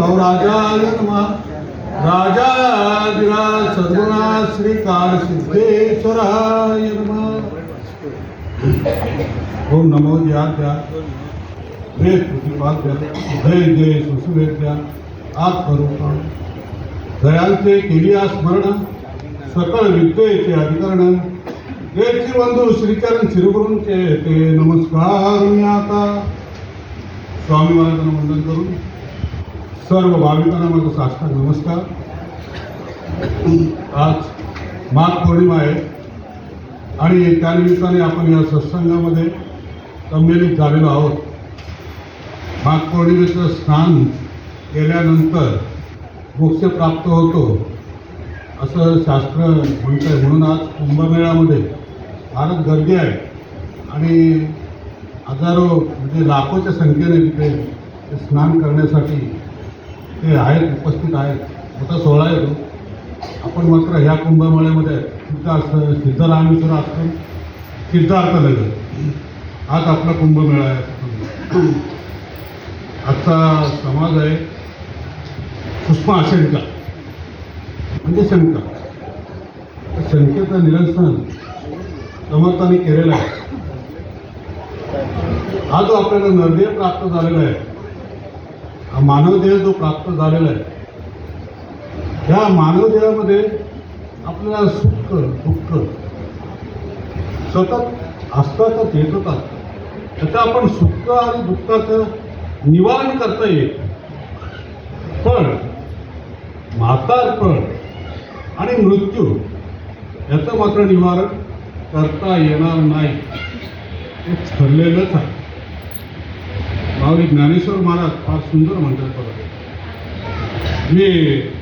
भाऊराजाय राजा राजाधिराज सद्गुणा श्रीकार सिद्धेश्वराय नमः. ओम नमो ज्याद्या हे प्रतिपाद्या हे जय सुसुवेद्या. आत करूपा दयांचे केलिया स्मरण. सकळ विद्येचे अधिकरण. वेदची बंधू श्रीचरण श्रीगुरूंचे ते नमस्कार मी आता. स्वामी महाराजांना वंदन करून. सर्व भाविकांना माझा साष्टांग नमस्कार. आज माघ पौर्णिमा आहे आणि त्यानिमित्ताने आपण या सत्संगामध्ये संमेलित झालेलो आहोत. माघ पौर्णिमेचं स्नान केल्यानंतर मोक्ष प्राप्त होतो असं शास्त्र म्हणतं आहे म्हणून आज कुंभमेळ्यामध्ये फारच गर्दी आहे आणि हजारो म्हणजे लाखोच्या संख्येने तिथे स्नान करण्यासाठी ते आहेत उपस्थित आहेत. मोठा सोहळा आहे तो आपण मात्र ह्या कुंभमेळ्यामध्ये सिद्ध असतं सिद्धरामेश्वर असतो. सिद्धार्थ नगर आज आपला कुंभमेळा आहे. आजचा समाज आहे सुषमा आशंका म्हणजे शंका शंकेचं निरसन समर्थाने केलेलं आहे. हा जो आपल्याला नरदेह प्राप्त झालेला आहे हा मानवदेह जो प्राप्त झालेला आहे ह्या मानवदेहामध्ये आपल्याला सुख दुःख सतत असतातच येतच असतात. त्याचं आपण सुख आणि दुःखाचं निवारण करता येईल पण म्हातारपण आणि मृत्यू याचं मात्र निवारण करता येणार नाही. हे ठरलेलंच आहे. माऊली ज्ञानेश्वर महाराज फार सुंदर म्हणतात बघा मी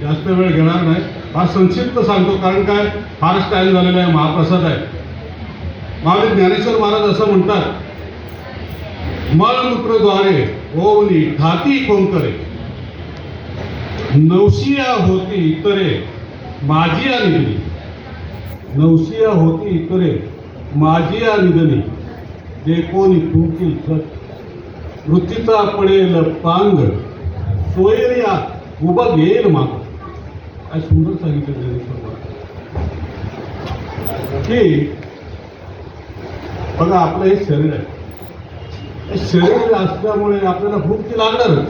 जास्त वेळ घेणार नाही. फार संक्षिप्त सांगतो कारण काय? फारच टाईम झालेला आहे महाप्रसाद आहे. माऊली ज्ञानेश्वर महाराज असं म्हणतात मलमूत्रद्वारे ओवनी घाती कोण करे नवशिया होती इतरे माझिया निधनी नवशिया होती इतरे माझिया निधनी जे कोणी तुमची सत वृत्तीचा पडेल पांग सोयरिया उभा घेईल माग. काय सुंदर सांगितलं ज्ञानेश्वर की बघा आपलं हे शरीर आहे. शरीर असल्यामुळे आपल्याला भूक ती लागणारच.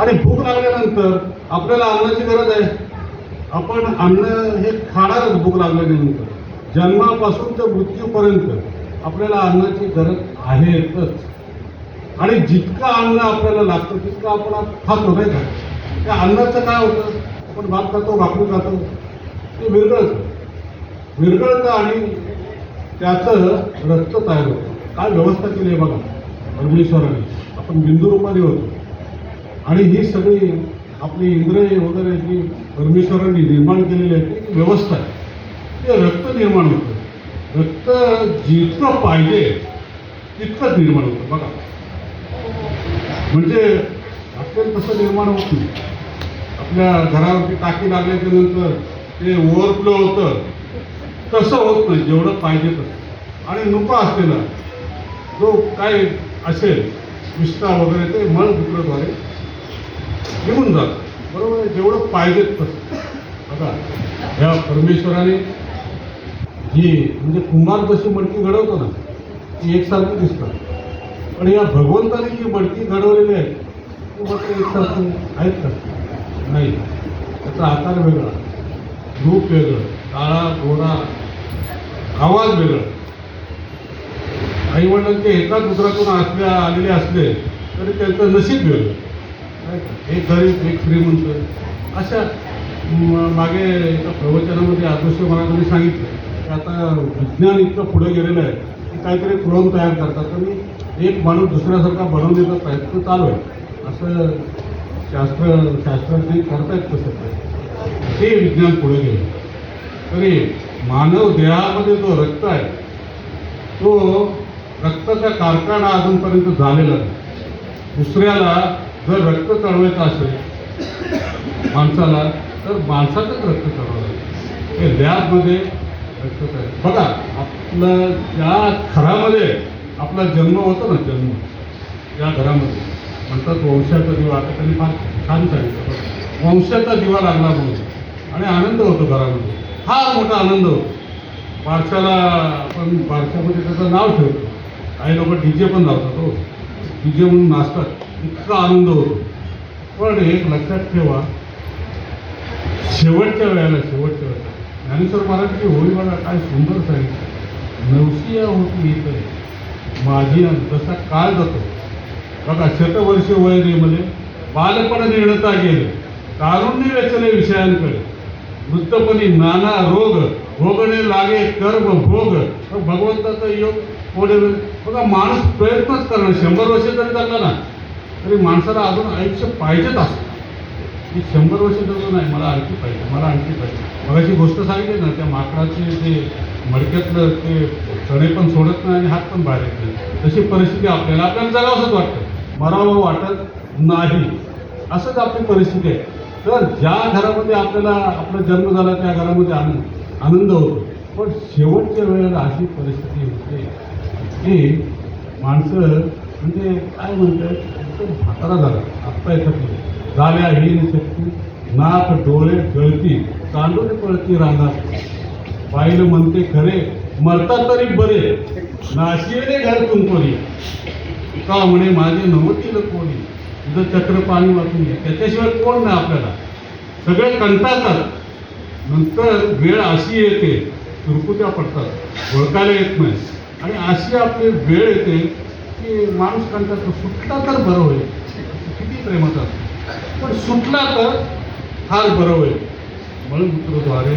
आणि भूक लागल्यानंतर आपल्याला अन्नाची गरज आहे. आपण अन्न हे खाणारच भूक लागल्यानंतर. जन्मापासून ते मृत्यूपर्यंत आपल्याला अन्नाची गरज आहेतच. आणि जितकं अन्न आपल्याला लागतं तितकं आपण खातो नाही का त्या अन्नाचं काय होतं? आपण भात खातो भाकरी खातो ते विरघळतं. विरगळतं आणि त्याचं रक्त तयार होतं. काय व्यवस्था केली आहे बघा? परमेश्वराने आपण बिंदू रूपाने होतो. आणि ही सगळी आपली इंद्रिय वगैरे जी परमेश्वराने निर्माण केलेली आहे ती व्यवस्था आहे. ते रक्त निर्माण होतं. रक्त जितकं पाहिजे तितकंच निर्माण होतं. बघा. म्हणजे आपल्याला तसं निर्माण होत. नाही आपल्या घरावरती टाकी लागल्याच्या नंतर ते ओव्हरफ्लो होतं. तसं होत नाही जेवढं पाहिजे तसं. आणि नको असलेला जो काय असेल विष्ठा वगैरे ते मळमूत्राद्वारे निघून जातं. बरोबर आहे? जेवढं पाहिजे तसं. बघा ह्या परमेश्वराने जी म्हणजे कुंभार जशी मडकी घडवतो ना ती एकसारखी दिसतात. पण या भगवंताने जी मडकी घडवलेली आहे ती मात्र एकसारखी आहेत का? नाही. त्याचा आकार वेगळा. रूप वेगळं. काळा गोरा. आवाज वेगळा. आई वडिलांचे एकाच उदरातून असल्या आलेले असले तरी त्यांचं नशीब वेगळं. एक गरीब एक श्रीमंत. अशा मागे एका प्रवचनामध्ये आदर्श महाराजांनी सांगितलं. की आता विज्ञान इतकं पुढे गेलेलं आहे की काहीतरी क्लोन तयार करतात. आणि एक माणूस दुसऱ्यासारखा बनवण्याचा प्रयत्न चालू आहे. असं शास्त्र शास्त्रज्ञ करतायत तसं. ते विज्ञान पुढे गेलं. तरी मानव देहामध्ये जो रक्त आहे तो रक्ताचा कारखाना अजूनपर्यंत झालेला नाही. दुसऱ्याला जर रक्त चढवायचं असेल माणसाला तर माणसाचंच रक्त चढवायचं हे लॅबमध्ये रक्त बघा आपलं ज्या खरामध्ये आपला जन्म होतो ना जन्म. या घरामध्ये. म्हणतात वंशाचा दिवा आता त्यांनी फार छान सांगितलं वंशाचा दिवा लागला म्हणून. आणि आनंद होतो घरामध्ये. फार मोठा आनंद होतो. बारशाला आपण बारशामध्ये त्याचं नाव ठेवतो. काही लोक डी जे पण लावतात हो. डी जे म्हणून नाचतात. इतका आनंद होतो. पण एक लक्षात ठेवा शेवटच्या वेळेला शेवटच्या वेळेला. ज्ञानेश्वर महाराजची होळी मला काय सुंदर सांगितलं. नवशिया होती इकडे माझी अंतसा काळ जातो. बघा शतवर्ष वयमध्ये बालपण निर्णता गेले. तारुण्य रचले विषयांकडे. वृत्तपणी नाना रोग भोगणे लागे कर्म भोग. भगवंताचा योग पुढे बघा माणूस प्रयत्नच करणं शंभर वर्ष जरी जगला ना. तरी माणसाला अजून आयुष्य पाहिजेच असतं. की शंभर वर्ष जगलो नाही मला आणखी पाहिजे मला आणखी पाहिजे. मगाशी गोष्ट सांगितली ना त्या माकडाचे ते मडक्यातलं ते चणे पण सोडत नाही आणि हात पण बाहेर येत नाही. तशी परिस्थिती आपल्याला आपल्याला जगावंसंच वाटतं. मरावं वाटत नाही. असंच आपली परिस्थिती आहे. तर ज्या घरामध्ये आपल्याला आपला जन्म झाला त्या घरामध्ये आनंद आनंद होतो. पण शेवटच्या वेळेला अशी परिस्थिती होते की माणसं म्हणजे काय म्हणतात? एकदम म्हातारा झाला. आत्ता येतात झाल्या हीन शक्ती नाक डोळे गळती तांडून पळती राहणार पाहिलं म्हणते खरे मरतात तरी बरे. नाशियेने घर कोणी का म्हणे माझे नवतील कोणी. तुझं चक्र पाणी वाचून घे त्याच्याशिवाय कोण नाही आपल्याला. सगळे कंटाळतात. नंतर वेळ अशी येते सुरकुत्या पडतात. ओळखायला येत नाही. आणि अशी आपली वेळ येते की माणूस कंटाळतो. सुटला तर बरं होईल. किती प्रेमात असतो. पण सुटला तर फार बरं होईल. मळमूत्रद्वारे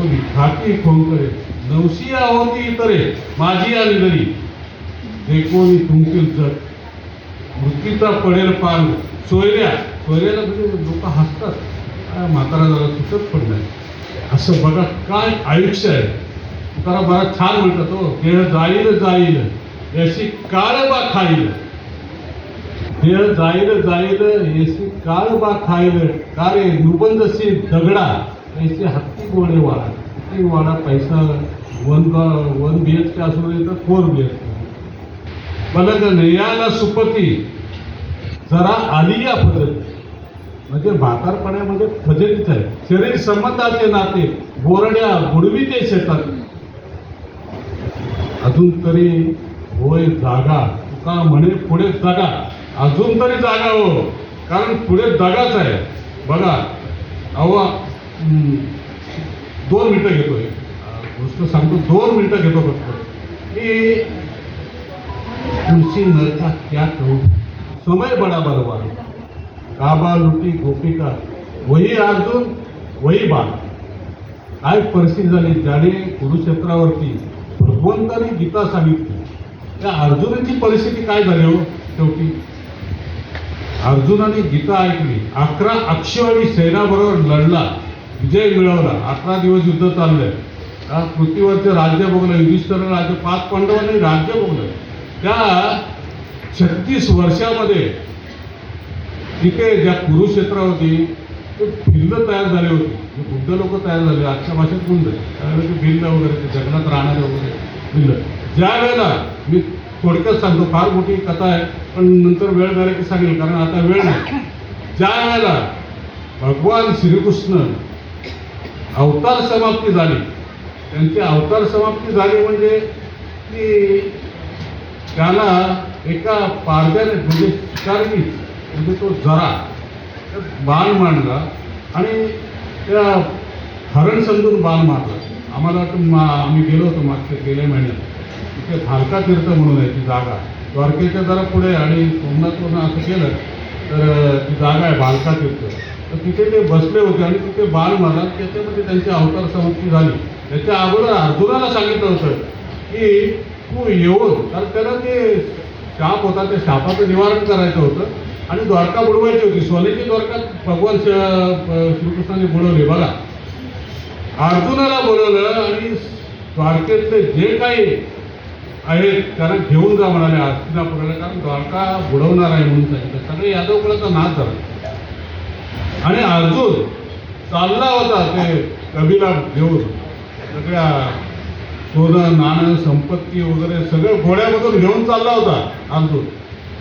ओली खाती करेल नवशी आवडती इतरे माझी आली घरी. देखोनी तुमतील जग. मृत्यूचा पडेल पान. सोयऱ्या सोयऱ्याला म्हणजे लोक हसतात. म्हातारा जरा सुटत पण नाही. असं बघा काय आयुष्य आहे. तुकाराम महाराज छान म्हणतात हो देह जाईल जाईल. याशी काळबा खाईल. देह जाईल जाईल याशी काळबा खाईल. का रे नुबंदशी दगडा याशी हत्ती गोळे वाडा हत्ती वाडा पैसा. One one B H K असू दे तर फोर बी एच के बलग सुपती. जरा आलिया पद्धत. म्हणजे म्हातारपणामध्ये फजितीच आहे. शरीर संबंधाचे नाते बोरड्या बुडवी ते शेतात. अजून तरी होय जागा. तुका म्हणे पुढे जागा. अजून तरी जागा हो. कारण पुढे जागाच आहे. बघा अहो दोन मिनटं घेतोय. गोष्ट सांगतो दोन मिनटं घेतो फक्त. की तुलसी नळता क्या करू समय बड़ा बरोबर काबा लुटी गोपिका वही अर्जुन वही बाळ. काय परिस्थिती झाली? ज्याने कुरुक्षेत्रावरती भगवंताने गीता सांगितली. त्या अर्जुनाची परिस्थिती काय झाली हो? शेवटी अर्जुनाने गीता ऐकली. अकरा अक्षवाणी सेनाबरोबर लढला. विजय मिळवला. अकरा दिवस युद्ध चाललंय. त्या पृथ्वीवरचं राज्य भोगलं युधिष्ठर राज्य पाच पांडवांनी राज्य भोगलं त्या छत्तीस वर्षामध्ये तिथे ज्या कुरुक्षेत्रावरती ते भिल्ल तयार झाले होते. जे बुद्ध लोक तयार झाले आजच्या भाषेत गुंड त्यावेळेला ते भिल्ल वगैरे ते जंगलात राहणारे वगैरे भिल्ल. ज्या वेळेला मी थोडक्यात सांगतो फार मोठी कथा आहे पण नंतर वेळ झाला की सांगेल कारण आता वेळ नाही. ज्या वेळेला भगवान श्रीकृष्ण अवतार समाप्ती झाली त्यांची अवतार समाप्ती झाली म्हणजे की त्याला एका पारद्याने म्हणजे शिकारनी म्हणजे तो जरा. बाण मांडला आणि त्या हरण समजून बाण मारला. आम्हाला वाटतं मा आम्ही गेलो होतो मागच्या गेल्या महिन्यात. तिथे भालका तीर्थ म्हणून आहे ती जागा. द्वारकेच्या जरा पुढे आणि सोमनाथवरून असं केलं तर ती जागा आहे भालका तीर्थ. तर तिथे ते बसले होते आणि तिथे बाण मारला. त्याच्यामध्ये त्यांची अवतार समाप्ती झाली. त्याच्या अगोदर अर्जुनाला सांगितलं होतं की तू येऊन तर त्याला ते शाप होता त्या शापाचं निवारण करायचं होतं. आणि द्वारका बुडवायची होती. सोन्याची द्वारका भगवान श- श्रीकृष्णाने बुडवली. बघा अर्जुनाला बोलवलं आणि द्वारकेतले जे काही आहेत त्यांना घेऊन जा म्हणाले हस्तिनापुराला कारण द्वारका बुडवणार आहे म्हणून सांगितलं. सगळे यादव कुळाचा नाच झाला. आणि अर्जुन चालला होता ते कबीला घेऊन. सगळ्या सोनं नाणं संपत्ती वगैरे सगळं घोड्यामधून घेऊन चालला होता अर्जुन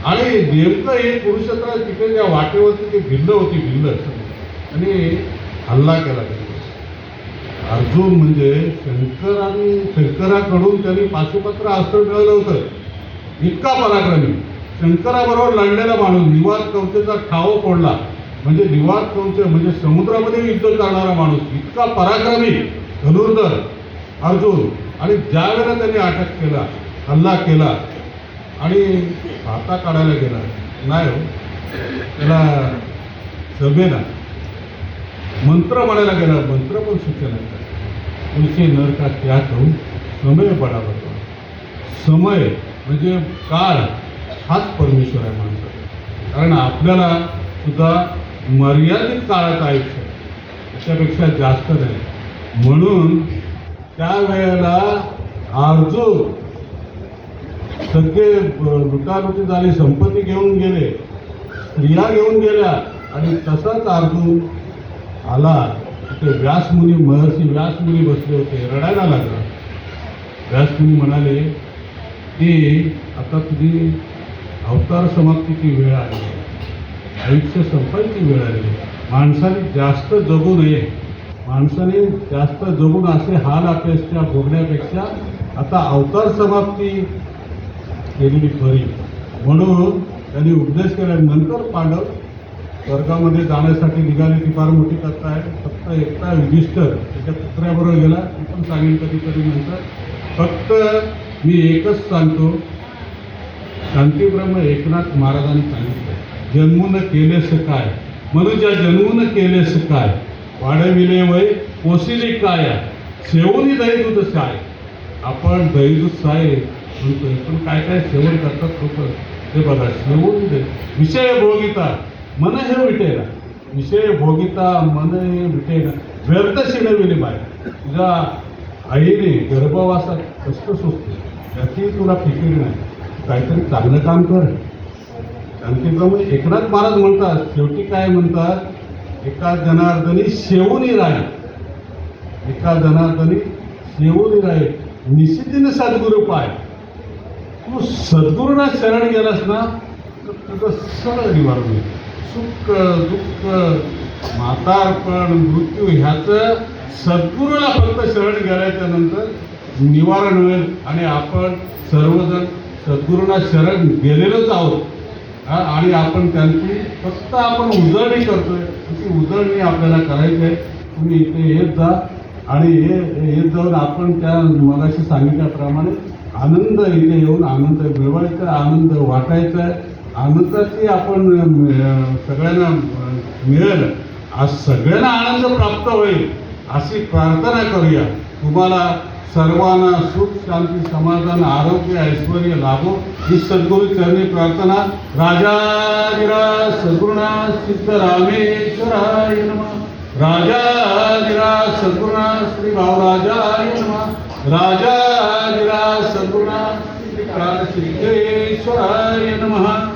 आणि नेमकं हे कुरुक्षेत्र तिथे त्या वाटेवरती ते भिल्ल होती भिल्ल. आणि हल्ला केला अर्जुन म्हणजे शंकराने शंकराकडून त्यांनी पाशुपत्र अस्त्र मिळवलं होतं. इतका पराक्रमी. शंकराबरोबर लढलेला माणूस निवास कवचेचा ठाव पडला म्हणजे निवास कवच म्हणजे समुद्रामध्ये युद्ध करणारा माणूस. इतका पराक्रमी. धनुर्धर अर्जुन आणि ज्या वेळेला त्यांनी अटक केला हल्ला केला आणि हाता काढायला गेला नाही हो त्याला सभेला मंत्र म्हणायला गेला मंत्र पण सूचना तुलसी नर का त्या होऊन समय बडा बडा समय म्हणजे काळ हाच परमेश्वर आहे माणसाचा कारण आपल्याला सुद्धा मर्यादित काळात आयुष्य आहे. त्याच्यापेक्षा जास्त नाही. म्हणून त्यावेळेला अर्जुन सगळे ब- लुटालुटी झाली संपत्ती घेऊन गेले स्त्रिया घेऊन गेल्या आणि तसाच अर्जुन आला. तिथे व्यासमुनी महर्षी व्यासमुनी बसले होते रडायला लागला. व्यासमुनी म्हणाले की आता तुझी अवतार समाप्तीची वेळ आली आयुष्य संपायची वेळ आली माणसाने जास्त जगू नये. माणसाने जास्त जगून असे हाल अपेक्षा भोगण्यापेक्षा आता अवतार समाप्ती केलेली खरी. म्हणून त्यांनी उपदेश केला नंतर पांडव स्वर्गामध्ये जाण्यासाठी निघाली. ती फार मोठी कथा आहे. फक्त एकटा युधिष्ठर त्याच्या पुत्र्याबरोबर गेला. ती पण सांगेन कधी नंतर. फक्त मी एकच सांगतो. शांतीब्रह्म एकनाथ महाराजांनी सांगितलं जन्मून केलेस काय? मनुजा जन्मून केलेस काय? वाढविले वय पोसिले काय सेवनी दहीदूत साय आपण दहीदूत साय म्हणतोय पण काय काय सेवन करतात लोक? ते बघा सेवन दे विषय भोगिता मन हे विटेला विषय भोगिता मन हे विटेला व्यर्थ शिणविले बाय तुझ्या आईने गर्भवासात कष्ट सोसते त्याची तुला फिकीर नाही. काहीतरी चांगलं काम कर. शांतीप्रमाणे एकनाथ महाराज म्हणतात शेवटी काय म्हणतात? एका जनार्दनी शेवूनी राही एका जनार्दनी शेवूनी राही निश्चितीने सद्गुरू पाय. तू सद्गुरूंना शरण गेलास ना तर तुझं सरळ निवारण होईल. सुख दुःख म्हातारपण मृत्यू ह्याचं सद्गुरूला फक्त शरण गेल्याच्यानंतर निवारण होईल. आणि आपण सर्वजण सद्गुरूंना शरण गेलेलोच आहोत. आणि आपण त्यांची फक्त आपण उजळणी करतोय. ती उजळणी आपल्याला करायची आहे. तुम्ही इथे येत जा. आणि हे येत जाऊन आपण त्या मगाशी सांगितल्याप्रमाणे आनंद इथे येऊन आनंद मिळवायचा आनंद वाटायचा. आहे आनंदाची आपण सगळ्यांना मिळेल. आज सगळ्यांना आनंद प्राप्त होईल अशी प्रार्थना करूया. तुम्हाला सर्वांना सुख शांती समाधान आरोग्य ऐश्वर लाभो. ही सद्गुरु चरणी प्रार्थना. राजा गिरा सद्गुणा सिद्ध रामेश्वराय नम. राजा गिरा सद्गुणा श्री भावराजाय नम. राजा गिरा सद्गुणा श्री केश्वराय नमः.